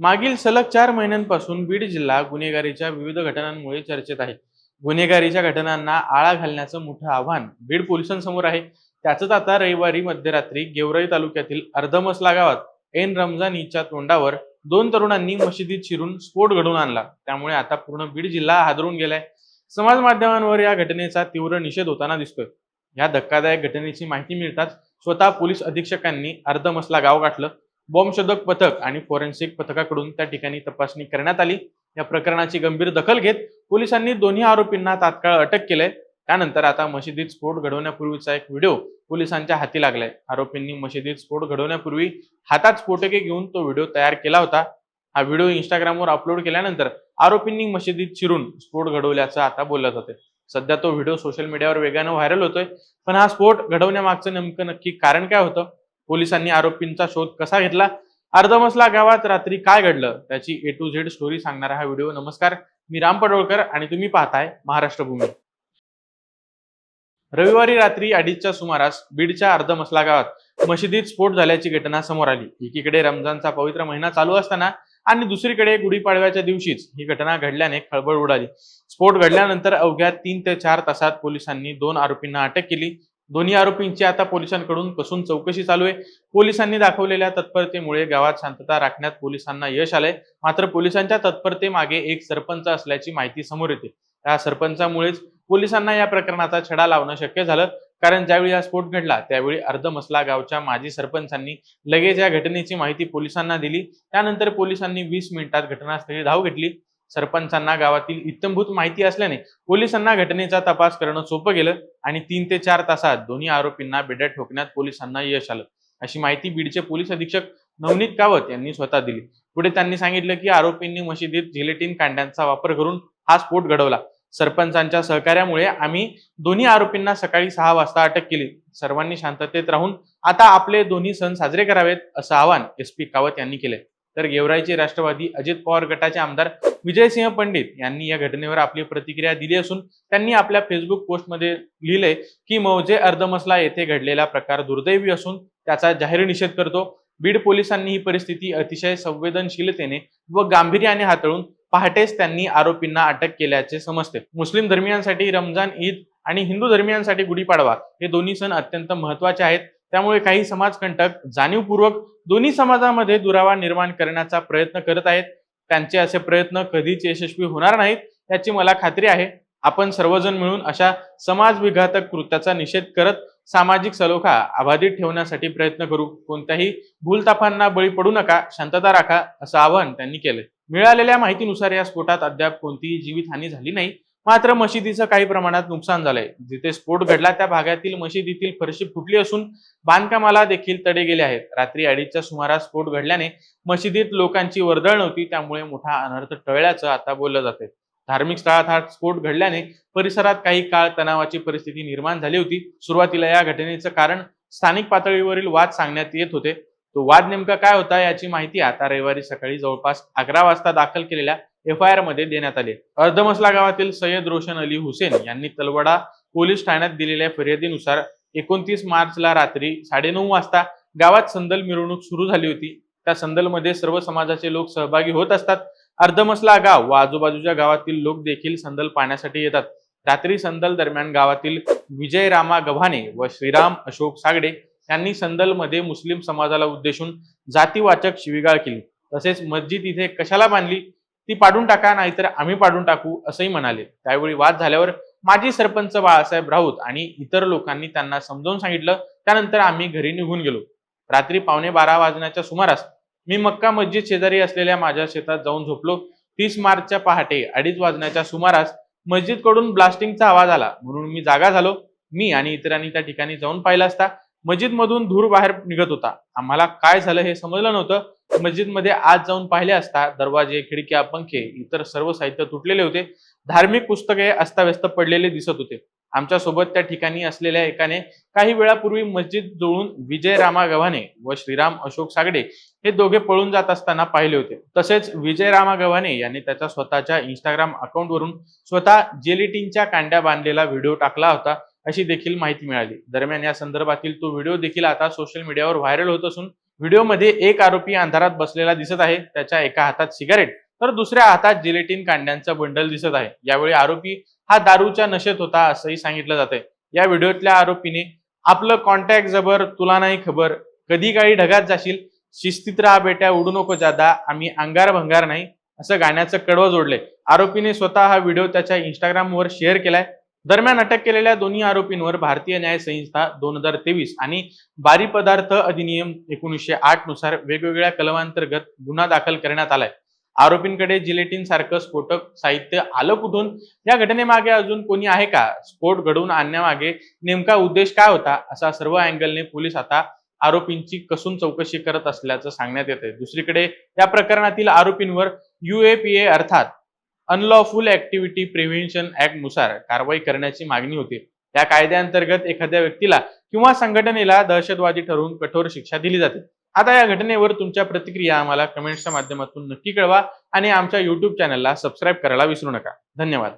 मागील सलग चार महिन्यांपासून बीड जिल्हा गुन्हेगारीच्या विविध घटनांमुळे चर्चेत आहे. गुन्हेगारीच्या घटनांना आळा घालण्याचं मोठं आव्हान बीड पोलिसांसमोर आहे. त्याचंच आता रविवारी मध्यरात्री गेवराई तालुक्यातील अर्धमसला गावात एन रमजानीच्या तोंडावर दोन तरुणांनी मशिदीत शिरून स्फोट घडवून आणला. त्यामुळे आता पूर्ण बीड जिल्हा हादरून गेलाय. समाज माध्यमांवर या घटनेचा तीव्र निषेध होताना दिसतोय. या धक्कादायक घटनेची माहिती मिळताच स्वतः पोलीस अधीक्षकांनी अर्धमसला गाव गाठलं. बॉम्बशोधक पथक आणि फॉरेन्सिक पथकाकडून त्या ठिकाणी तपासणी करण्यात आली. या प्रकरणाची गंभीर दखल घेत पोलिसांनी दोन्ही आरोपींना तात्काळ अटक केलंय. त्यानंतर आता मशिदीत स्फोट घडवण्यापूर्वीचा एक व्हिडिओ पोलिसांच्या हाती लागलाय. आरोपींनी मशिदीत स्फोट घडवण्यापूर्वी हातात स्फोटके घेऊन तो व्हिडिओ तयार केला होता. हा व्हिडिओ इंस्टाग्रामवर अपलोड केल्यानंतर आरोपींनी मशिदीत शिरून स्फोट घडवल्याचं आता बोललं जाते सध्या तो व्हिडिओ सोशल मीडियावर वेगानं व्हायरल होतोय. पण हा स्फोट घडवण्यामागचं नेमकं नक्की कारण काय होतं? पोलिसांनी आरोपींचा शोध कसा घेतला? अर्धमसला गावात रात्री काय घडलं? त्याची ए टू झेड स्टोरी सांगणारा हा व्हिडिओ. नमस्कार मी राम पडोळकर आणि तुम्ही पाहताय महाराष्ट्र भूमी रविवारी रात्री अडीचच्या सुमारास बीडच्या अर्धमसला गावात मशिदीत स्फोट झाल्याची घटना समोर आली. एकीकडे रमजानचा पवित्र महिना चालू असताना आणि दुसरीकडे गुढीपाडव्याच्या दिवशीच ही घटना घडल्याने खळबळ उडाली. स्फोट घडल्यानंतर अवघ्या तीन ते चार तासात पोलिसांनी दोन आरोपींना अटक केली. दोन्ही आरोपींची आता पोलिसांकडून कसून चौकशी चालू आहे. पोलिसांनी दाखवलेल्या तत्परतेमुळे गावात शांतता राखण्यात पोलिसांना यश आलंय. मात्र पोलिसांच्या तत्परतेमागे एक सरपंच असल्याची माहिती समोर येते. या सरपंचामुळेच पोलिसांना या प्रकरणाचा छडा लावणं शक्य झालं. कारण ज्यावेळी हा स्फोट घडला त्यावेळी अर्धमसला गावच्या माजी सरपंचांनी लगेच या घटनेची माहिती पोलिसांना दिली. त्यानंतर पोलिसांनी वीस मिनिटात घटनास्थळी धाव घेतली. सरपंचांना गावातील इत्तमभूत माहिती असल्याने पोलिसांना घटनेचा तपास करणं सोपं गेलं आणि तीन ते चार तासात दोन्ही आरोपींना बेड्या ठोकण्यात पोलिसांना यश आलं. अशी माहिती बीडचे पोलीस अधीक्षक नवनीत कावत यांनी स्वतः दिली. पुढे त्यांनी सांगितलं की आरोपींनी मशिदीत जिलेटिन कांड्यांचा वापर करून हा स्फोट घडवला. सरपंचांच्या सहकार्यामुळे आम्ही दोन्ही आरोपींना सकाळी सहा वाजता अटक केली. सर्वांनी शांततेत राहून आता आपले दोन्ही सण साजरे करावेत असं आवाहन एस पी कावत यांनी केले तर गेवराईचे राष्ट्रवादी अजित पवार गटाचे आमदार विजयसिंह पंडित यांनी या घटनेवर आपली प्रतिक्रिया दिली असून त्यांनी आपल्या फेसबुक पोस्टमध्ये लिहिलंय की मौजे अर्धमसला येथे घडलेला प्रकार दुर्दैवी असून त्याचा जाहीर निषेध करतो. बीड पोलिसांनी ही परिस्थिती अतिशय संवेदनशीलतेने व गांभीर्याने हाताळून पहाटेच त्यांनी आरोपींना अटक केल्याचे समजते. मुस्लिम धर्मियांसाठी रमजान ईद आणि हिंदू धर्मियांसाठी गुढीपाडवा हे दोन्ही सण अत्यंत महत्त्वाचे आहेत. त्यामुळे काही समाजकंटक जाणीवपूर्वक दोन्ही समाजामध्ये दुरावा निर्माण करण्याचा प्रयत्न करत आहेत. त्यांचे असे प्रयत्न कधीच यशस्वी होणार नाहीत याची मला खात्री आहे. आपण सर्वजण मिळून अशा समाज विघातक कृत्याचा निषेध करत सामाजिक सलोखा अबाधित ठेवण्यासाठी प्रयत्न करू. कोणत्याही भूलतापांना बळी पडू नका शांतता राखा असं आवाहन त्यांनी केलं मिळालेल्या माहितीनुसार या स्फोटात अद्याप कोणतीही जीवितहानी झाली नाही. मात्र मशिदीचं काही प्रमाणात नुकसान झालंय. जिथे स्फोट घडला त्या भागातील मशिदीतील फरशी फुटली असून बांधकामाला देखील तडे गेले आहेत. रात्री अडीचच्या सुमारास स्फोट घडल्याने मशिदीत लोकांची वर्दळ नव्हती त्यामुळे मोठा अनर्थ टळल्याचं आता बोललं जाते धार्मिक स्थळात हा स्फोट घडल्याने परिसरात काही काळ तणावाची परिस्थिती निर्माण झाली होती. सुरुवातीला या घटनेचं कारण स्थानिक पातळीवरील वाद सांगण्यात येत होते. तो वाद नेमका काय होता याची माहिती आता रविवारी सकाळी जवळपास अकरा वाजता दाखल केलेल्या एफ आय आरमध्ये देण्यात आले. अर्धमसला गावातील सय्यद रोशन अली हुसेन यांनी तलवडा पोलीस ठाण्यात दिलेल्या फिर्यादीनुसार एकोणतीस मार्चला रात्री साडेनऊ वाजता गावात संदल मिरवणूक सुरू झाली होती. त्या संदलमध्ये सर्व समाजाचे लोक सहभागी होत असतात. अर्धमसला गाव व आजूबाजूच्या गावातील लोक देखील संदल पाहण्यासाठी येतात. रात्री संदल दरम्यान गावातील विजय रामा गव्हाणे व श्रीराम अशोक सागडे यांनी संदलमध्ये मुस्लिम समाजाला उद्देशून जातीवाचक शिविगाळ केली. तसेच मस्जिद इथे कशाला बांधली? ती पाडून टाका नाहीतर आम्ही पाडून टाकू असंही म्हणाले. त्यावेळी वाद झाल्यावर माजी सरपंच बाळासाहेब राऊत आणि इतर लोकांनी त्यांना समजावून सांगितलं. त्यानंतर आम्ही घरी निघून गेलो. रात्री पावणे बारा वाजण्याच्या सुमारास मी मक्का मस्जिद शेजारी असलेल्या माझ्या शेतात जाऊन झोपलो. तीस मार्चच्या पहाटे अडीच वाजण्याच्या सुमारास मस्जिदकडून ब्लास्टिंगचा आवाज आला. म्हणून मी जागा झालो. मी आणि इतरांनी त्या ठिकाणी जाऊन पाहिलं असता. मस्जिदमधून धूर बाहेर निघत होता. आम्हाला काय झालं हे समजलं नव्हतं. मस्जिदमध्ये आज जाऊन पाहिले असता दरवाजे खिडक्या पंखे इतर सर्व साहित्य तुटलेले होते. धार्मिक पुस्तके अस्ताव्यस्त पडलेले दिसत होते. आमच्यासोबत त्या ठिकाणी असलेल्या एकाने काही वेळापूर्वी मस्जिद जोडून विजय रामा गव्हाणे व श्रीराम अशोक सागडे हे दोघे पळून जात असताना पाहिले होते. तसेच विजय रामा गव्हाणे यांनी त्याच्या स्वतःच्या इंस्टाग्राम अकाउंटवरून स्वतः जेलिटिनच्या कांड्या बांधलेला व्हिडिओ टाकला होता अशी देखील माहिती मिळाली. दरम्यान या संदर्भातील तो व्हिडिओ देखील आता सोशल मीडियावर व्हायरल होत असून व्हिडिओमध्ये एक आरोपी अंधारात बसलेला दिसत आहे. त्याच्या एका हातात सिगारेट तर दुसऱ्या हातात जिलेटिन कांड्यांचं बंडल दिसत आहे. यावेळी आरोपी हा दारूच्या नशेत होता असंही सांगितलं जात या व्हिडिओतल्या आरोपीने आपलं कॉन्टॅक्ट जबर तुला नाही खबर. कधी काळी ढगात जाशील? शिस्तीत राहा बेट्या उडू नको जादा. आम्ही अंगार भंगार नाही असं गाण्याचं कडवं जोडलंय. आरोपीने स्वतः हा व्हिडिओ त्याच्या इंस्टाग्रामवर शेअर केलाय. दरम्यान अटक केलेल्या दोन्ही आरोपींवर भारतीय न्याय संहिता दोन हजार तेवीस आणि बारी पदार्थ अधिनियम एकोणीसशे आठनुसार वेगवेगळ्या कलमांतर्गत गुन्हा दाखल करण्यात आलाय. आरोपींकडे जिलेटिन सारखं स्फोटक साहित्य आलं कुठून? या घटनेमागे अजून कोणी आहे का? स्फोट घडवून आणण्यामागे नेमका उद्देश काय होता? असा सर्व अँगलने पोलीस आता आरोपींची कसून चौकशी करत असल्याचं सांगण्यात येत आहे दुसरीकडे या प्रकरणातील आरोपींवर युएपीए अर्थात अनलॉफुल ऍक्टिव्हिटी प्रिव्हेन्शन ऍक्टनुसार कारवाई करण्याची मागणी होती. या कायद्याअंतर्गत एखाद्या व्यक्तीला किंवा संघटनेला दहशतवादी ठरवून कठोर शिक्षा दिली जाते. आता या घटनेवर तुमच्या प्रतिक्रिया आम्हाला कमेंट्सच्या माध्यमातून नक्की कळवा आणि आमच्या युट्यूब चॅनलला सबस्क्राईब करायला विसरू नका. धन्यवाद.